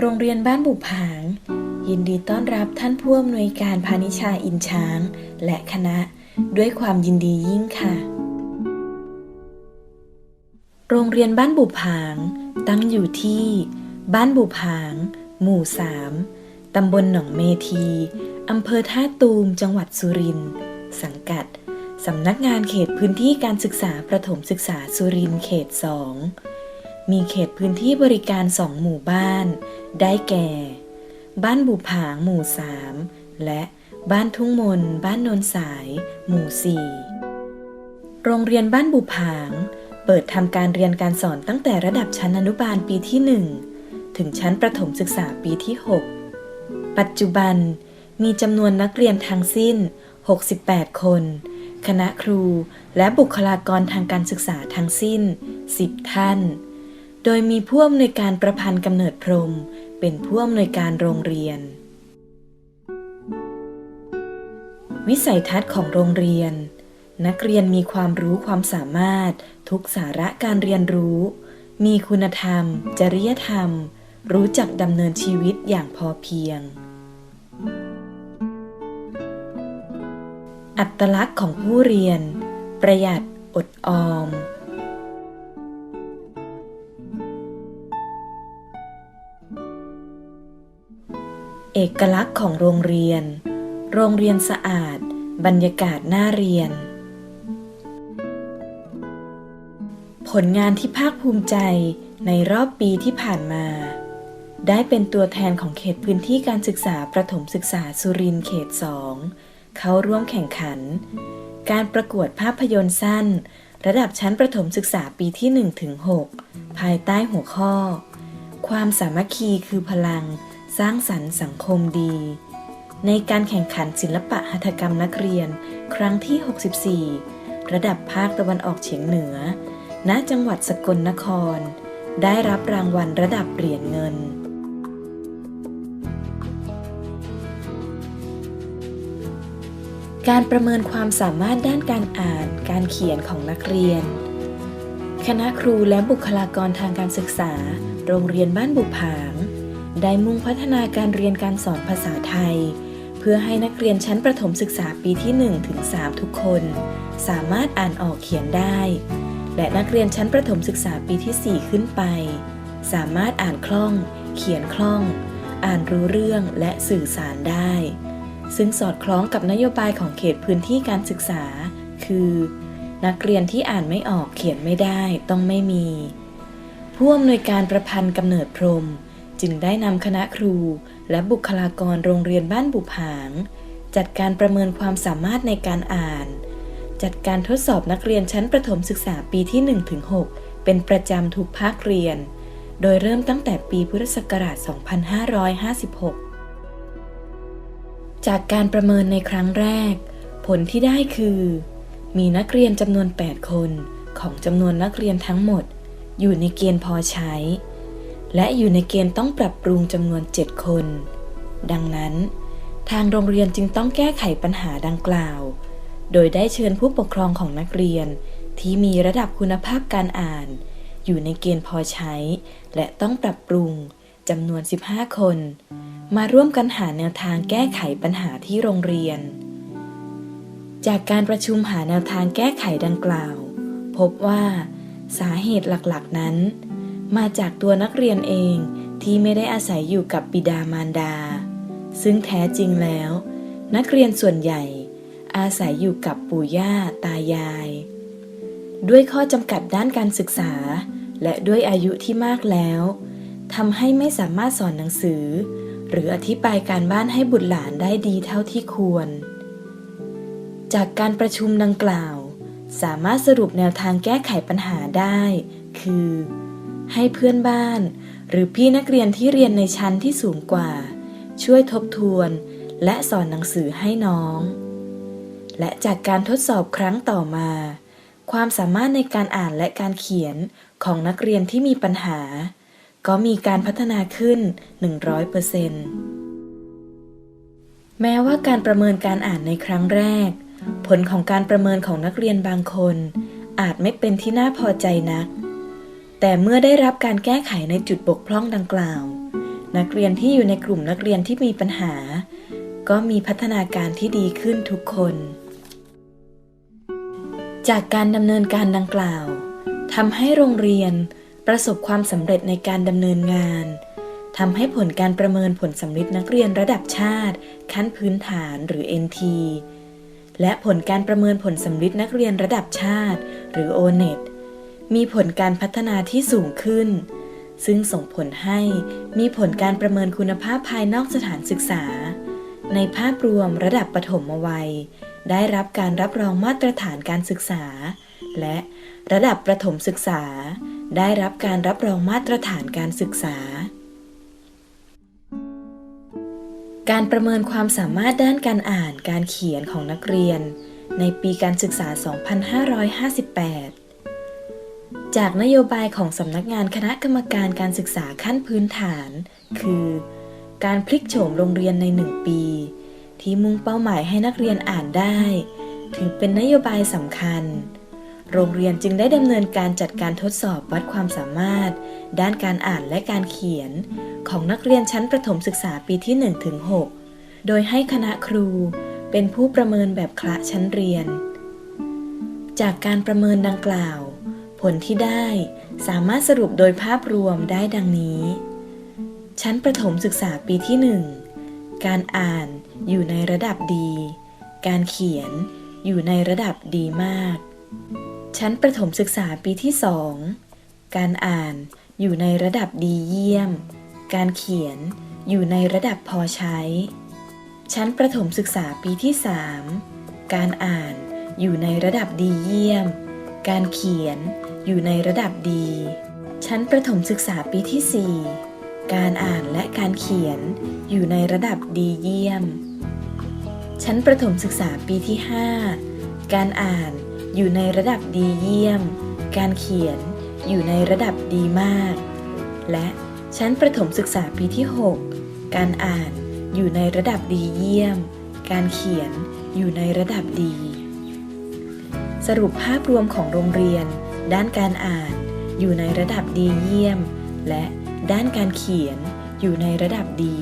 โรงเรียนบ้านบุผาง ยินดีต้อนรับท่านผู้อำนวยการพานิชาอินช้าง และคณะด้วยความยินดียิ่งค่ะ โรงเรียนบ้านบุผาง ตั้งอยู่ที่ บ้านบุผาง หมู่สามตำบลหนองเมทีอำเภอท่าตูมจังหวัดสุรินทร์สังกัดสำนักงานเขตพื้นที่การศึกษาประถมศึกษาสุรินทร์เขตสอง มีเขตพื้นที่บริการสองหมู่บ้าน ได้แก่ บ้านบุผางหมู่สามและบ้านทุ่งมน บ้านนนสาย หมู่สี่โรงเรียนบ้านบุผาง เปิดทำการเรียนการสอนตั้งแต่ระดับชั้นอนุบาลปีที่1ถึงชั้นประถมศึกษาปีที่ 6 ปัจจุบันมีจำนวนนักเรียนทั้งสิ้น 68 คน คณะครูและบุคลากรทางการศึกษาทั้งสิ้น 10 ท่าน โดยมีผู้อำนวยการประพันธ์กำเนิดพรม เป็นผู้อำนวยการโรงเรียน วิสัยทัศน์ของโรงเรียน นักเรียนมีความรู้ความสามารถ ทุกสาระการเรียนรู้ มีคุณธรรม จริยธรรม รู้จักดำเนินชีวิตอย่างพอเพียง อัตลักษณ์ของผู้เรียน ประหยัด อดออม เอกลักษณ์ของโรงเรียน โรงเรียนสะอาด บรรยากาศน่าเรียน ผลงานที่ภาคภูมิใจในรอบปีที่ผ่านมา ได้เป็นตัวแทนของเขตพื้นที่การศึกษาประถมศึกษาสุรินทร์เขตสองเข้าร่วมแข่งขัน การประกวดภาพยนตร์สั้น ระดับชั้นประถมศึกษาปีที่1ถึง6ภายใต้หัวข้อ ความสามัคคีคือพลัง สร้างสรรค์สังคมดี ในการแข่งขันศิลปะหัตถกรรมนักเรียน ครั้งที่ 64 ระดับภาคตะวันออกเฉียงเหนือ ณ จังหวัดสกลนคร ได้รับรางวัลระดับเหรียญเงินการประเมินความสามารถด้านการอ่าน การเขียนของนักเรียน คณะครูและบุคลากรทางการศึกษา โรงเรียนบ้านบุผาง ได้มุ่งพัฒนาการเรียนการสอนภาษาไทย เพื่อให้นักเรียนชั้นประถมศึกษาปีที่1ถึง3ทุกคน สามารถอ่านออกเขียนได้ และนักเรียนชั้นประถมศึกษาปีที่ 4 ขึ้นไป สามารถอ่านคล่อง เขียนคล่อง อ่านรู้เรื่องและสื่อสารได้ ซึ่งสอดคล้องกับนโยบายของเขตพื้นที่การศึกษา คือ นักเรียนที่อ่านไม่ออกเขียนไม่ได้ต้องไม่มีผู้อำนวยการประพันธ์กำเนิดพรม จึงได้นำคณะครูและบุคลากรโรงเรียนบ้านบุผาง จัดการประเมินความสามารถในการอ่าน จัดการทดสอบนักเรียนชั้นประถมศึกษาปีที่ 1-6 เป็นประจำทุกภาคเรียน โดยเริ่มตั้งแต่ปีพุทธศักราช 2556 จากการประเมินในครั้งแรก ผลที่ได้คือ มีนักเรียนจำนวน 8 คนของจำนวนนักเรียนทั้งหมด อยู่ในเกณฑ์พอใช้ และอยู่ในเกณฑ์ต้องปรับปรุงจำนวน 7 คน ดังนั้น ทางโรงเรียนจึงต้องแก้ไขปัญหาดังกล่าว โดยได้เชิญผู้ปกครองของนักเรียน ที่มีระดับคุณภาพการอ่าน อยู่ในเกณฑ์พอใช้ และต้องปรับปรุงจำนวน 15 คน มาร่วมกันหาแนวทางแก้ไขปัญหาที่โรงเรียน จากการประชุมหาแนวทางแก้ไขดังกล่าว พบว่า สาเหตุหลักๆนั้น มาจากตัวนักเรียนเองที่ไม่ได้อาศัยอยู่กับบิดามารดา ซึ่งแท้จริงแล้ว นักเรียนส่วนใหญ่ อาศัยอยู่กับปู่ย่าตายาย ด้วยข้อจำกัดด้านการศึกษา และด้วยอายุที่มากแล้วทำให้ไม่สามารถสอนหนังสือ หรืออธิบายการบ้านให้บุตรหลานได้ดีเท่าที่ควร จากการประชุมดังกล่าว สามารถสรุปแนวทางแก้ไขปัญหาได้ คือ ให้เพื่อนบ้าน หรือพี่นักเรียนที่เรียนในชั้นที่สูงกว่า ช่วยทบทวน และสอนหนังสือให้น้อง และจากการทดสอบครั้งต่อมา ความสามารถในการอ่านและการเขียนของนักเรียนที่มีปัญหา ก็มีการพัฒนาขึ้น 100%แม้ว่าการประเมินการอ่านในครั้งแรก ผลของการประเมินของนักเรียนบางคน อาจไม่เป็นที่น่าพอใจนัก แต่เมื่อได้รับการแก้ไขในจุดบกพร่องดังกล่าว นักเรียนที่อยู่ในกลุ่มนักเรียนที่มีปัญหา ก็มีพัฒนาการที่ดีขึ้นทุกคน จากการดำเนินการดังกล่าวทำให้โรงเรียนประสบความสำเร็จในการดำเนินงานทำให้ผลการประเมินผลสำลิดนักเรียนระดับชาติ ขั้นพื้นฐานหรือ NT และผลการประเมินผลสำลิดนักเรียนระดับชาติ หรือ ONET มีผลการพัฒนาที่สูงขึ้น ซึ่งส่งผลให้มีผลการประเมินคุณภาพภายนอกสถานศึกษา ในภาพรวมระดับปฐมวัย ได้รับการรับรองมาตรฐานการศึกษา และระดับประถมศึกษา ได้รับการรับรองมาตรฐานการศึกษา การประเมินความสามารถด้านการอ่านการเขียนของนักเรียน ในปีการศึกษา 2558 จากนโยบายของสำนักงานคณะกรรมการการศึกษาขั้นพื้นฐาน คือ การพลิกโฉมโรงเรียนในหนึ่งปี ที่มุ่งเป้าหมายให้นักเรียนอ่านได้ ถือเป็นนโยบายสำคัญ โรงเรียนจึงได้ดำเนินการจัดการทดสอบวัดความสามารถ ด้านการอ่านและการเขียน ของนักเรียนชั้นประถมศึกษาปีที่1ถึง6โดยให้คณะครูเป็นผู้ประเมินแบบคละชั้นเรียน จากการประเมินดังกล่าว ผลที่ได้สามารถสรุปโดยภาพรวมได้ดังนี้ ชั้นประถมศึกษาปีที่ 1 การอ่านอยู่ในระดับดี การเขียนอยู่ในระดับดีมาก ชั้นประถมศึกษาปีที่ 2 การอ่านอยู่ในระดับดีเยี่ยม การเขียนอยู่ในระดับพอใช้ ชั้นประถมศึกษาปีที่ 3 การอ่านอยู่ในระดับดีเยี่ยม การเขียน อยู่ในระดับดี ชั้นประถมศึกษาปีที่ 4 การอ่านและการเขียนอยู่ในระดับดีเยี่ยม ชั้นประถมศึกษาปีที่ 5 การอ่านอยู่ในระดับดีเยี่ยม การเขียนอยู่ในระดับดีมาก และชั้นประถมศึกษาปีที่ 6 การอ่านอยู่ในระดับดีเยี่ยม การเขียนอยู่ในระดับดี สรุปภาพรวมของโรงเรียน ด้านการอ่านอยู่ในระดับดีเยี่ยม และด้านการเขียนอยู่ในระดับดี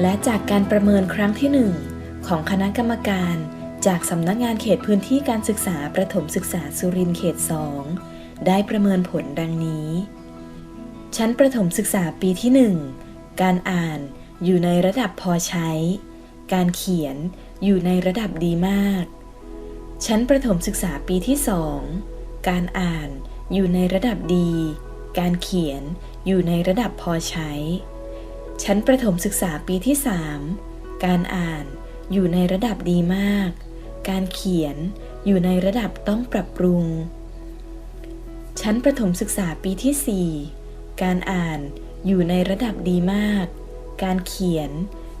และจากการประเมินครั้งที่ 1 ของคณะกรรมการจากสำนักงานเขตพื้นที่การศึกษาประถมศึกษาสุรินทร์เขต 2 ได้ประเมินผลดังนี้ ชั้นประถมศึกษาปีที่ 1 การอ่านอยู่ในระดับพอใช้ การเขียนอยู่ในระดับดีมาก ชั้นประถมศึกษาปีที่ 2 การอ่านอยู่ในระดับดี การเขียนอยู่ในระดับพอใช้ ชั้นประถมศึกษาปีที่ 3 การอ่านอยู่ในระดับดีมาก การเขียนอยู่ในระดับต้องปรับปรุง ชั้นประถมศึกษาปีที่ 4 การอ่านอยู่ในระดับดีมาก การเขียน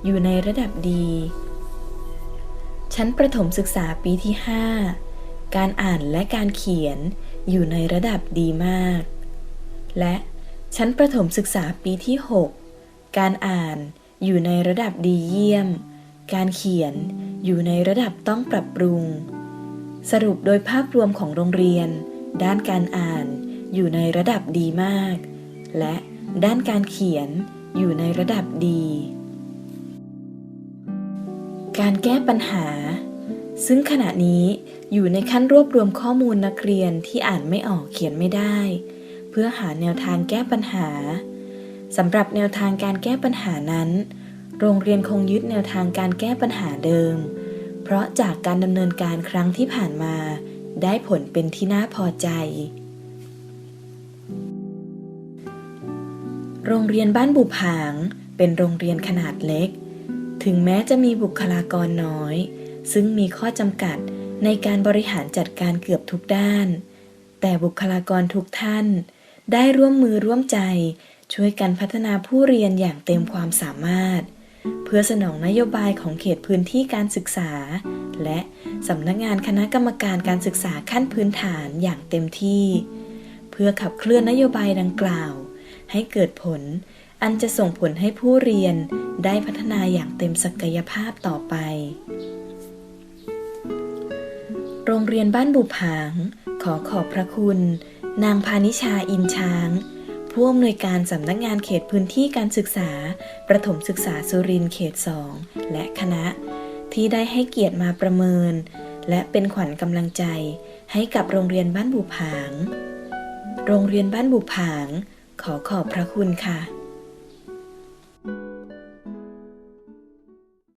อยู่ในระดับดี ชั้นประถมศึกษาปีที่ 5 การอ่านและการเขียนอยู่ในระดับดีมาก และชั้นประถมศึกษาปีที่ 6 การอ่านอยู่ในระดับดีเยี่ยม การเขียนอยู่ในระดับต้องปรับปรุง สรุปโดยภาพรวมของโรงเรียน ด้านการอ่านอยู่ในระดับดีมาก และด้านการเขียนอยู่ในระดับดี การแก้ปัญหา ซึ่งขณะนี้ อยู่ในขั้นรวบรวมข้อมูลนักเรียนที่อ่านไม่ออกเขียนไม่ได้ เพื่อหาแนวทางแก้ปัญหาสำหรับแนวทางการแก้ปัญหานั้น โรงเรียนคงยึดแนวทางการแก้ปัญหาเดิม เพราะจากการดำเนินการครั้งที่ผ่านมา ได้ผลเป็นที่น่าพอใจ โรงเรียนบ้านบุผาง เป็นโรงเรียนขนาดเล็ก ถึงแม้จะมีบุคลากรน้อย ซึ่งมีข้อจำกัด ในการบริหารจัดการเกือบทุกด้าน แต่บุคลากรทุกท่าน ได้ร่วมมือร่วมใจ ช่วยกันพัฒนาผู้เรียนอย่างเต็มความสามารถ เพื่อสนองนโยบายของเขตพื้นที่การศึกษา และสำนักงานคณะกรรมการการศึกษาขั้นพื้นฐานอย่างเต็มที่ เพื่อขับเคลื่อนนโยบายดังกล่าว ให้เกิดผลอันจะส่งผลให้ผู้เรียนได้พัฒนาอย่างเต็มศักยภาพต่อไป โรงเรียนบ้านบุผาง ขอขอบพระคุณ นางพานิชาอินช้าง ผู้อำนวยการสำนักงานเขตพื้นที่การศึกษา ประถมศึกษาสุรินเขต2และคณะ ที่ได้ให้เกียรติมาประเมิน และเป็นขวัญกำลังใจ ให้กับโรงเรียนบ้านบุผาง โรงเรียนบ้านบุผาง ขอขอบพระคุณค่ะ